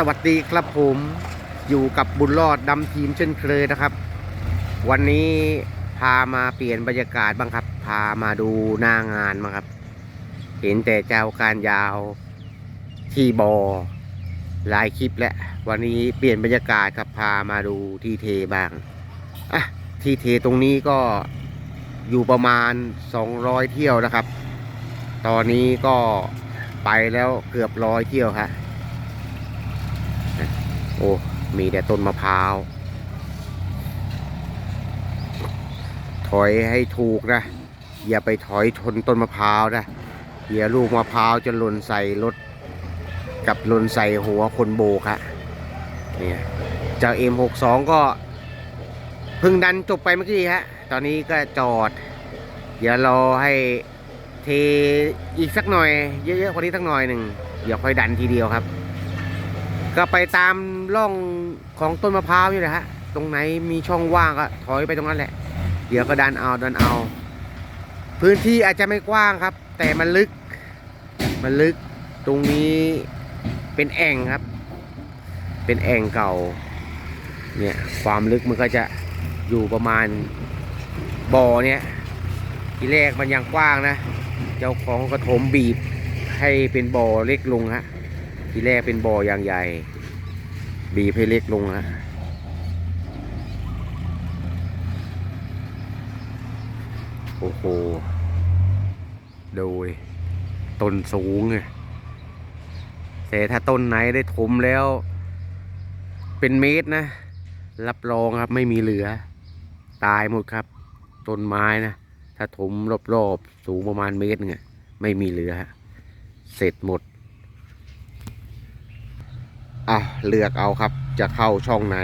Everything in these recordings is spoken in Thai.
สวัสดีครับผมอยู่กับบุญรอดดำทีมเช่นเคยนะครับ วันนี้พามาเปลี่ยนบรรยากาศบ้างครับ พามาดูหน้างานบ้างครับ เห็นแต่เจ้าการยาวที่บอหลายคลิปแล้ววันนี้เปลี่ยนบรรยากาศครับพามาดูที่เทบ้างอะที่เทตรงนี้ก็อยู่ประมาณ 200 เที่ยวนะครับ ตอนนี้ก็ไปแล้วเกือบร้อยเที่ยวครับ โอ้ มีแต่ต้นมะพร้าว ถอยให้ถูกนะ อย่าไปถอยชนต้นมะพร้าวนะเดี๋ยวลูกมะพร้าวจะหล่นใส่รถ กับหล่นใส่หัวคนโบกฮะเนี่ยจาก M62 ก็เพิ่งดันจบไปเมื่อกี้ฮะ ตอนนี้ก็จอด เดี๋ยวรอให้เทอีกสักหน่อย เยอะๆกว่านี้สักหน่อยหนึ่งเดี๋ยวค่อยดันทีเดียวครับ ก็ไปตามร่องของต้นมะพร้าวนี่แหละฮะ ตรงไหนมีช่องว่างก็ถอยไปตรงนั้นแหละ เดี๋ยวก็ดันเอาดันเอา พื้นที่อาจจะไม่กว้างครับ แต่มันลึก มันลึก ตรงนี้เป็นแอ่งครับ เป็นแอ่งเก่า เนี่ยความลึกมันก็จะอยู่ประมาณบ่อเนี่ยทีแรกมันยังกว้างนะ เจ้าของกระถมบีบให้เป็นบ่อเล็กลงฮะ ทีแรกเป็นบ่อยางใหญ่ บีบให้เล็กลงฮะโอ้โห โดยต้นสูงไงแต่ถ้าต้นไหนได้ถมแล้ว เป็นเมตรนะ รับรองครับไม่มีเหลือ ตายหมดครับ ต้นไม้นะ ถ้าถมรอบๆ สูงประมาณเมตรหนึงไม่มีเหลือ เสร็จหมด อะเลือกเอาครับ จะเข้าช่องไหน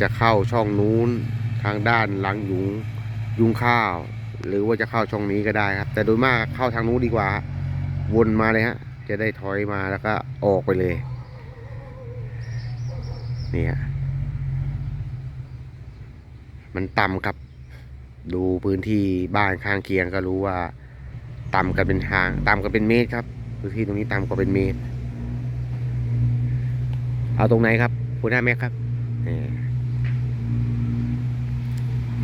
จะเข้าช่องนู้นทางด้านหลังยุงยุงข้าว หรือว่าจะเข้าช่องนี้ก็ได้ครับ แต่โดยมากเข้าทางนู้นดีกว่า วนมาเลยฮะ จะได้ถอยมาแล้วก็ออกไปเลยนี่ฮะมันต่ำครับ ดูพื้นที่บ้านข้างเคียงก็รู้ว่า ต่ำกันเป็นทาง ต่ำกันเป็นเมตรครับ พื้นที่ตรงนี้ต่ำกว่าเป็นเมตร เอาตรงไหนครับคุณหน้าแม็กครับนี่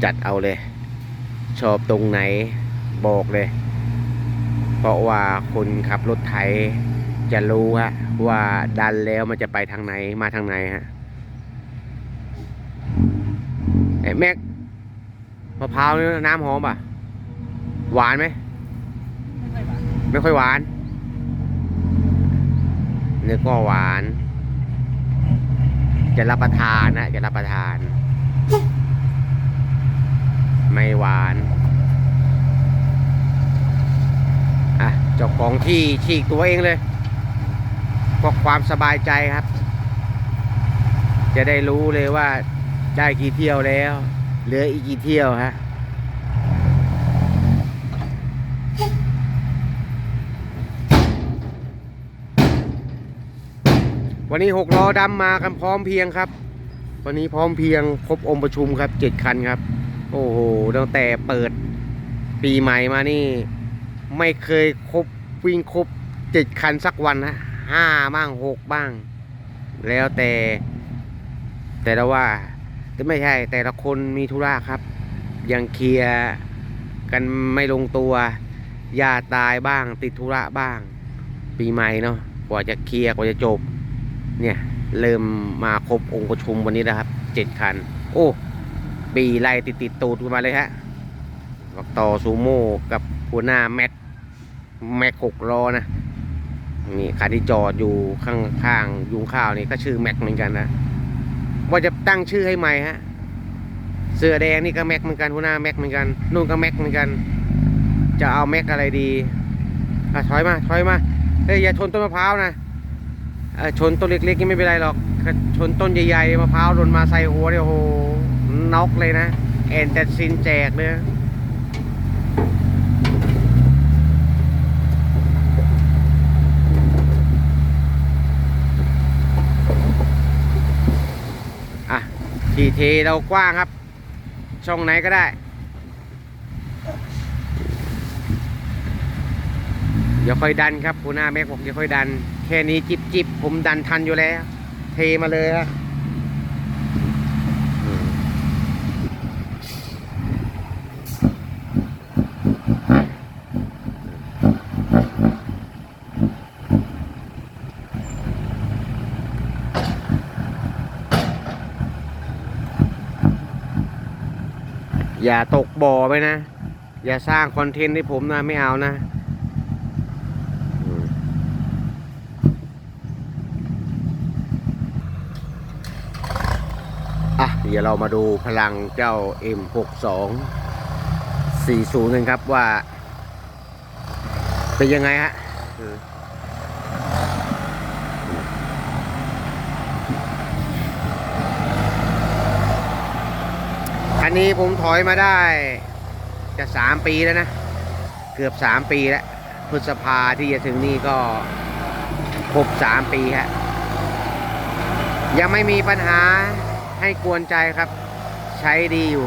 จัดเอาเลย ชอบตรงไหนบอกเลย เพราะว่าคนขับรถไถจะรู้ฮะว่าดันแล้วมันจะไปทางไหนมาทางไหนฮะไอ้แม็กมะพร้าวนี่น้ำหอมป่ะ หวานไหมไม่ค่อยหวานเนื้อก็หวาน จะรับประทานนะ จะรับประทาน ไม่หวานอะเจ้าของที่ฉีกตัวเองเลยเพราะความสบายใจครับ จะได้รู้เลยว่าได้กี่เที่ยวแล้ว เหลืออีกกี่เที่ยวฮะ วันนี้หกล้อดำมากันพร้อมเพียงครับ วันนี้พร้อมเพียงครบองค์ประชุมครับเจ็ดคันครับ โอ้โหตั้งแต่เปิดปีใหม่มานี่ ไม่เคยครบวิ่งครบเจ็ดคันสักวันนะห้าบ้างหกบ้าง แล้วแต่ แต่ละว่าแต่ไม่ใช่ แต่ละคนมีธุระครับ ยังเคลียร์กันไม่ลงตัวญาติตายบ้างติดธุระบ้าง ปีใหม่เนาะกว่าจะเคลียร์กว่าจะจบ เนี่ยเริ่มมาครบองค์ประชุมวันนี้นะครับเจ็ดคัน โอ้ ปีไล่ติดติดตูดกันมาเลยฮะบอกต่อซูโม่กับหัวหน้าแม็กแม็กหกล้อนะนี่คันที่จอดอยู่ข้างข้างๆยุงข้าวนี่ก็ชื่อแม็กเหมือนกันนะว่าจะตั้งชื่อให้ใหม่ฮะเสื้อแดงนี่ก็แม็กเหมือนกันหัวหน้าแม็กเหมือนกันนู่นก็แม็กเหมือนกัน จะเอาแม็กอะไรดีอะถอยมาถอยมาเฮ้ยอย่าชนต้นมะพร้าวนะ ชนต้นเล็กๆนี่ไม่เป็นไรหรอก ชนต้นใหญ่ๆมะพร้าวหล่นมาใส่หัวเนี่ยโอ้โหน็อกเลยนะแอนแต่ซินแจกเลยอะทีเทเรากว้างครับ ช่องไหนก็ได้ อย่าค่อยดันครับหัวหน้าแม็กบอกอย่าค่อยดัน แค่นี้จิบจิบผมดันทันอยู่แล้ว เทมาเลยฮะอืมอย่าตกบ่อไปนะ อย่าสร้างคอนเทนต์ให้ผมนะ ไม่เอานะอืมอะ เดี๋ยวเรามาดูพลังเจ้า M62 40กันครับว่า เป็นยังไงฮะอันนี้ผมถอยมาได้จะสามปีแล้วนะ เกือบสามปีแล้วพฤษภาที่จะถึงนี่ก็ครบสามปีฮะยังไม่มีปัญหา ให้กวนใจครับ ใช้ดีอยู่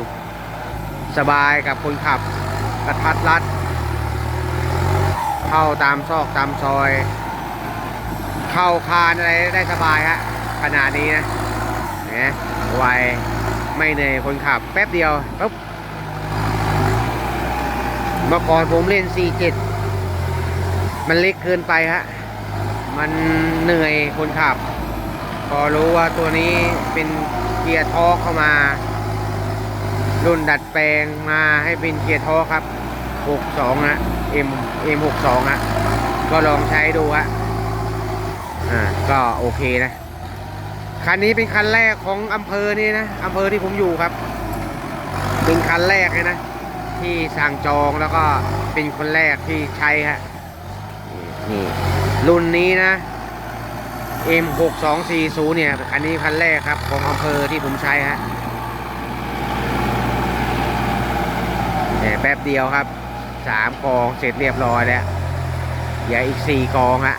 สบายกับคนขับ กระทัดรัด เข้าตามซอกตามซอย เข้าคานอะไรได้สบายฮะขนาดนี้นะเนี่ยไวไม่เหนื่อยคนขับ แป๊บเดียวปุ๊บเมื่อก่อนผมเล่น 47 มันเล็กเกินไปฮะ มันเหนื่อยคนขับ พอรู้ว่าตัวนี้เป็น เกียร์ทอเข้ามา รุ่นดัดแปลงมาให้เป็นเกียร์ทอครับ 62นะ M M62 ฮะก็ลองใช้ดูฮะอ่าก็โอเคนะ คันนี้เป็นคันแรกของอำเภอนี่นะอำเภอที่ผมอยู่ครับ เป็นคันแรกเลยนะ ที่สั่งจองแล้วก็เป็นคนแรกที่ใช้ฮะนี่รุ่นนี้นะ M6240 เนี่ยคันนี้คันแรกครับ ของอำเภอที่ผมใช้ฮะแป๊บเดียวครับสามกองเสร็จเรียบร้อยแล้วเหลืออีกสี่กองฮะ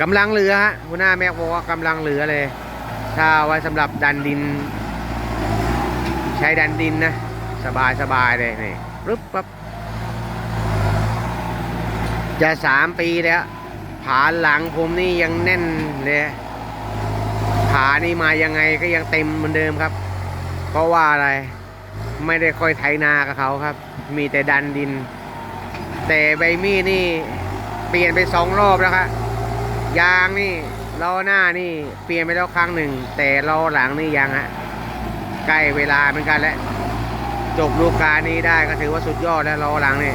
กำลังเหลือฮะหัวหน้าแม็กบอกว่ากำลังเหลือเลย ถ้าไว้สำหรับดันดิน ใช้ดันดินนะ สบายสบายเลยนี่ปึ๊บปั๊บจะสามปีแล้ว ผาหลังผมนี่ยังแน่นเลยผานี่มายังไงก็ยังเต็มเหมือนเดิมครับ เพราะว่าอะไร ไม่ได้ค่อยไถนากับเขาครับ มีแต่ดันดิน แต่ใบมีดนี่เปลี่ยนไปสองรอบแล้วครับยางนี่ล้อหน้านี่เปลี่ยนไปแล้วครั้งหนึ่ง แต่ล้อหลังนี่ยังฮะใกล้เวลาเหมือนกันแล้วจบฤดูกกาลนี้ได้ก็ถือว่าสุดยอดแล้วล้อหลังนี่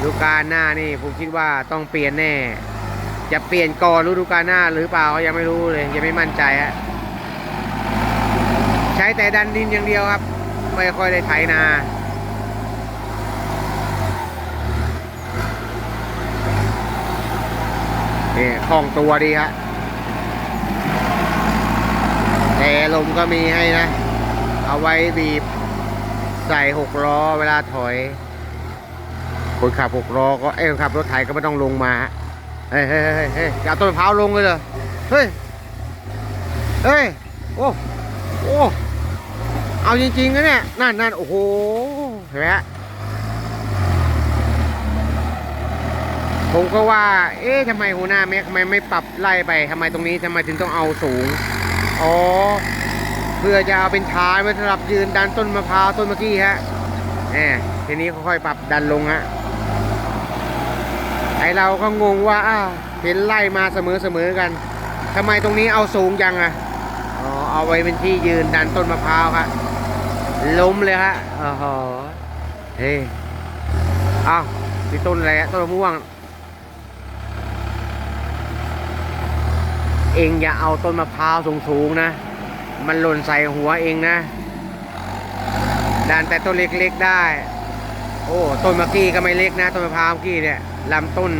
ฤดูกกาลหน้านี่ผมคิดว่าต้องเปลี่ยนแน่ จะเปลี่ยนก่อนฤดูกาลหน้าหรือเปล่ายังไม่รู้เลยยังไม่มั่นใจฮะใช้แต่ดันดินอย่างเดียวครับ ไม่ค่อยได้ไถนาเนี่ยคล่องตัวดีฮะแต่ลมก็มีให้นะ เอาไว้บีบใส่หกล้อเวลาถอยคนขับหกล้อก็เอ้ยคนขับรถไถก็ไม่ต้องลงมาฮะ เฮ้ยเฮ้ยเฮ้ยเฮ้ยจะเอาต้นมะพร้าวลงเลยเหรอเฮ้ย เฮ้ย โอ้ โอ้ เอาจริงๆนะเนี่ย นั่นนั่นโอ้โห เห็นไหมฮะผมก็ว่า เอ๊ะทำไมหัวหน้าแม็กทำไมไม่ปรับไล่ไปทำไมตรงนี้ทำไมถึงต้องเอาสูง อ๋อ เพื่อจะเอาเป็นท้ายไว้สำหรับยืนดันต้นมะพร้าวต้นเมื่อกี้ฮะแหมทีนี้ค่อยๆปรับดันลงฮะ ไอเราก็งงว่าอ้าวเห็นไล่มาเสมอๆกันทำไมตรงนี้เอาสูงจังอะอ๋อเอาไว้เป็นที่ยืนดันต้นมะพร้าวครับล้มเลยฮะอ้โหเฮ้ยอ้าวนี่ต้นอะไรต้นมะม่วง เองอย่าเอาต้นมะพร้าวสูงๆนะ มันหล่นใส่หัวเองนะดันแต่ต้นเล็กๆได้ โอ้ ต้นมะกี้ก็ไม่เล็กนะ ต้นมะพร้าวมะกี้เนี่ยลำต้น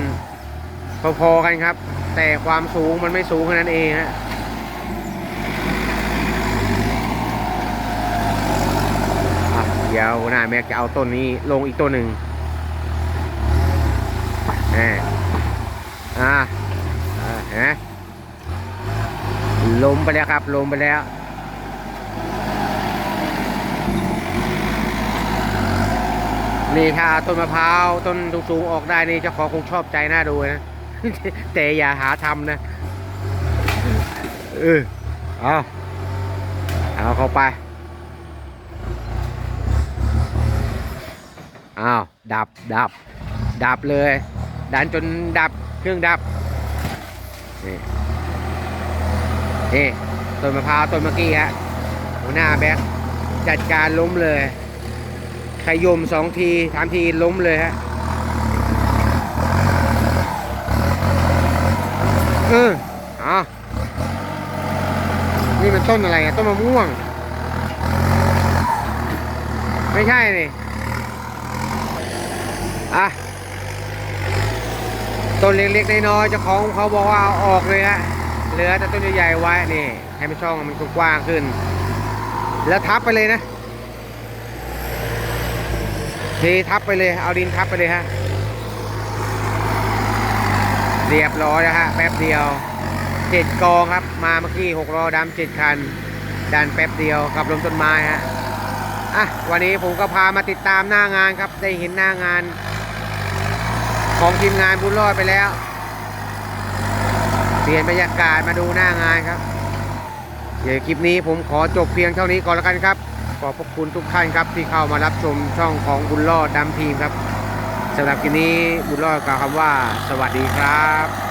พอๆกันครับ แต่ความสูงมันไม่สูงแค่นั้นเองฮะเดี๋ยวหน้าแม็กจะเอาต้นนี้ลงอีกต้นหนึ่งแหมอ่าอ่าเห็นไหมลมไปแล้วครับลมไปแล้ว นี่ถ้าต้นมะพร้าวต้นสูงๆออกได้นี่เจ้าของคงชอบใจน่าดูนะ แต่อย่าหาทำนะ เออ เอาเอาเข้าไป อ้าว ดับดับ ดับเลย ดันจนดับเครื่องดับ นี่นี่ต้นมะพร้าวต้นเมื่อกี้ฮะหัวหน้าแบ็คจัดการล้มเลย ขยมสองทีสามทีล้มเลยฮะเอออ๋อนี่มันต้นอะไรอะต้นมะม่วง ไม่ใช่นี่อะต้นเล็กๆน้อยๆเจ้าของเขาบอกว่าเอาออกเลยฮะเหลือแต่ต้นใหญ่ๆไว้นี่ให้มันช่องมันกว้างขึ้น แล้วทับไปเลยนะ เททับไปเลย เอาดินทับไปเลยฮะ เรียบร้อยแล้วฮะ แป๊บเดียวเจ็ดกองครับ มาเมื่อกี้หกล้อดำเจ็ดคันดันแป๊บเดียวกับลมต้นไม้ฮะ อะ วันนี้ผมก็พามาติดตามหน้างานครับ ได้เห็นหน้างาน ของทีมงานบุญรอดไปแล้ว เปลี่ยนบรรยากาศมาดูหน้างานครับ เดี๋ยวคลิปนี้ผมขอจบเพียงเท่านี้ก่อนแล้วกันครับ ขอบพระคุณทุกท่านครับที่เข้ามารับชมช่องของบุญรอดดำทีมครับสำหรับคลิปนี้บุญรอดกล่าวคำว่า สวัสดีครับ